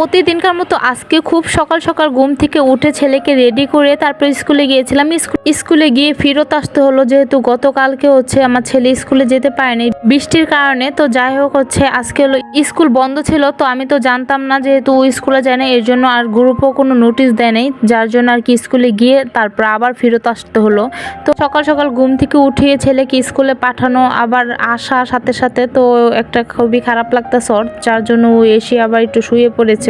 প্রতিদিনকার মতো আজকে খুব সকাল সকাল ঘুম থেকে উঠে ছেলেকে রেডি করে তারপর স্কুলে গিয়েছিলাম। স্কুলে গিয়ে ফেরত আসতে হলো যেহেতু গতকালকে হচ্ছে আমার ছেলে স্কুলে যেতে পারেনি বৃষ্টির কারণে। তো যাই হোক হচ্ছে আজকে হলো স্কুল বন্ধ ছিল, তো আমি তো জানতাম না যেহেতু ও স্কুলে যায় না এর জন্য আর গ্রুপও কোনো নোটিশ দেয় নাই, যার জন্য আর কি স্কুলে গিয়ে তারপর আবার ফেরত আসতে হলো। তো সকাল সকাল ঘুম থেকে উঠিয়ে ছেলেকে স্কুলে পাঠানো আবার আসা সাথে সাথে তো একটা খুবই খারাপ লাগতেছে ওর, যার জন্য ও এসে আবার একটু শুয়ে পড়েছে।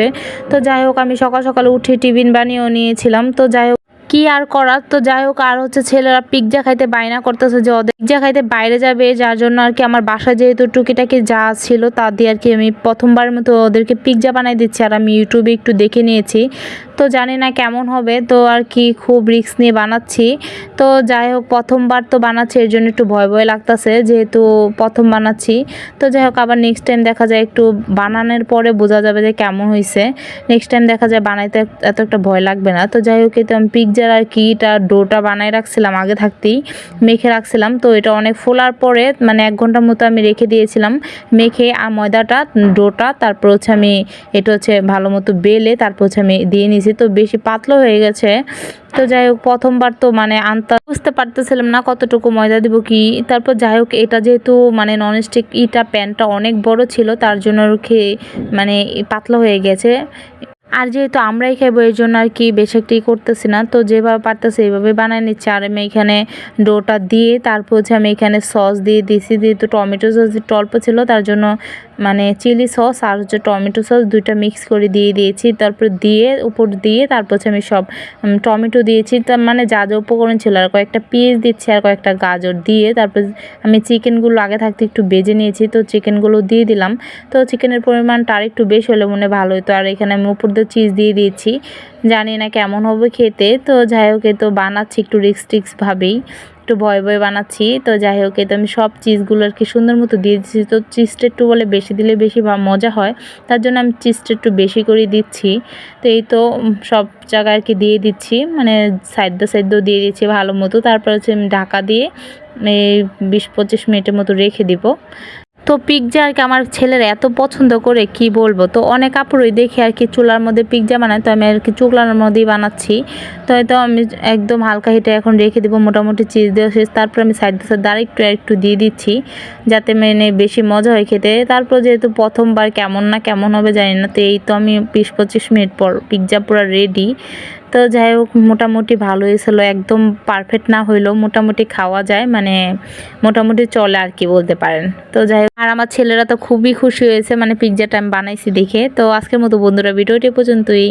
তো যাই হোক, আমি সকাল সকাল উঠে টিফিন বানিয়েও নিয়েছিলাম। তো যাই হোক, কি আর করার? তো যাই হোক, আর হচ্ছে ছেলেরা পিৎজা খাইতে বায়না করতেছে যে ওদের পিৎজা খাইতে বাইরে যাবে, যার জন্য আর কি আমার বাসা যেহেতু টুকিটাকি যা ছিল, তা দিয়ে আর কি আমি প্রথমবার মতো ওদেরকে পিৎজা বানাই দিচ্ছি। আর আমি ইউটিউবে একটু দেখে নিয়েছি। তো জানি না কেমন হবে, তো আর কি খুব রিস্ক নিয়ে বানাচ্ছি। তো যাই হোক, প্রথমবার তো বানাচ্ছি, এর জন্য একটু ভয় ভয় লাগতেছে, যেহেতু প্রথম বানাচ্ছি। তো যাই হোক, আবার নেক্সট টাইম দেখা যায় একটু বানানোর পরে বোঝা যাবে যে কেমন হয়েছে নেক্সট টাইম দেখা যায় বানাইতে এত একটা ভয় লাগবে না। তো যাই হোক, এই তো আমি পিৎজার আর কি এটা ডোটা বানাই রাখছিলাম, আগে থাকতেই মেখে রাখছিলাম। তো এটা অনেক ফোলার পরে মানে এক ঘণ্টার মতো আমি রেখে দিয়েছিলাম মেখে, আর ময়দাটা ডোটা তারপর হচ্ছে আমি, এটা হচ্ছে ভালো মতো বেলে, তারপর হচ্ছে আমি দিয়ে নিয়েছি তো বেশি পাতলা হয়ে গেছে, তো যাই হোক প্রথমবার তো মানে আনতে বুঝতে পারতেছিলাম না কতটুকু ময়দা দিব কি। তারপর যাই হোক, এটা যেহেতু মানে ননস্টিক ইটা প্যানটা অনেক বড় ছিল, তার জন্য কি মানে পাতলা হয়ে গেছে। আর যেহেতু আমরাই খাব এর জন্য আর কি বেশি একটি করতেছি না। তো যেভাবে পারতেছে এইভাবে বানায় নিচ্ছি। আর আমি এখানে ডোটা দিয়ে, তারপর হচ্ছে আমি এখানে সস দিয়ে দিয়েছি যেহেতু টমেটো সস একটু অল্প ছিল, তার জন্য মানে চিলি সস আর হচ্ছে টমেটো সস দুইটা মিক্স করে দিয়ে দিয়েছি। তারপর দিয়ে, উপর দিয়ে, তারপর হচ্ছে আমি সব টমেটো দিয়েছি। তার মানে যা যা উপকরণ ছিল আর কয়েকটা পেঁয়াজ দিচ্ছি আর কয়েকটা গাজর দিয়ে। তারপর আমি চিকেনগুলো আগে থাকতে একটু বেজে নিয়েছি। তো চিকেনগুলো দিয়ে দিলাম। তো চিকেনের পরিমাণটা আর একটু বেশ হলে মনে ভালো হতো। আর এখানে আমি উপর দিয়ে চিজ দিয়ে দিয়েছি। জানি না কেমন হবে খেতে। তো যাই হোক তো বানাচ্ছি একটু রিক্স টিক্স ভাবেই, একটু ভয় ভয় বানাচ্ছি। তো যাই হোক তো আমি সব চিজগুলো আর কি সুন্দর মতো দিয়ে দিচ্ছি তো চিজটা একটু বলে বেশি দিলে বেশি মজা হয়, তার জন্য আমি চিজটা একটু বেশি করে দিচ্ছি। তো এই তো সব জায়গায় আর কি দিয়ে দিচ্ছি মানে সাইড সাইড দিয়ে দিচ্ছি ভালো মতো। তারপর হচ্ছে আমি ঢাকা দিয়ে, এই বিশ পঁচিশ মিনিটের মতো রেখে দিব। তো পিৎজা আর কি আমার ছেলের এত পছন্দ করে, কি বলব? তো অনেক কাপড়ই দেখি আর কি চুলার মধ্যে পিৎজা বানায়, তো আমি আর কি চুলার মধ্যেই বানাচ্ছি। তো হয়তো আমি একদম হালকা হিটে এখন রেখে দেবো মোটামুটি চিজ দেওয়া শেষ, তারপর আমি সাইড সাইড আর একটু একটু দিয়ে দিচ্ছি, যাতে মানে বেশি মজা হয় খেতে। তারপর যেহেতু প্রথমবার কেমন না কেমন হবে জানি না, তো এই তো আমি বিশ পঁচিশ মিনিট পর পিৎজা পুরো রেডি তো যাই হোক, মোটামুটি ভালো হয়েছিল একদম পারফেক্ট না হইলেও মোটামুটি খাওয়া যায় মানে মোটামুটি চলে আর কি বলতে পারেন। তো যাই হোক, আর আমার ছেলেরা তো খুবই খুশি হয়েছে মানে পিৎজাটা আমি বানাইছি দেখে। তো আজকের মতো বন্ধুরা, ভিডিওটি পর্যন্তই।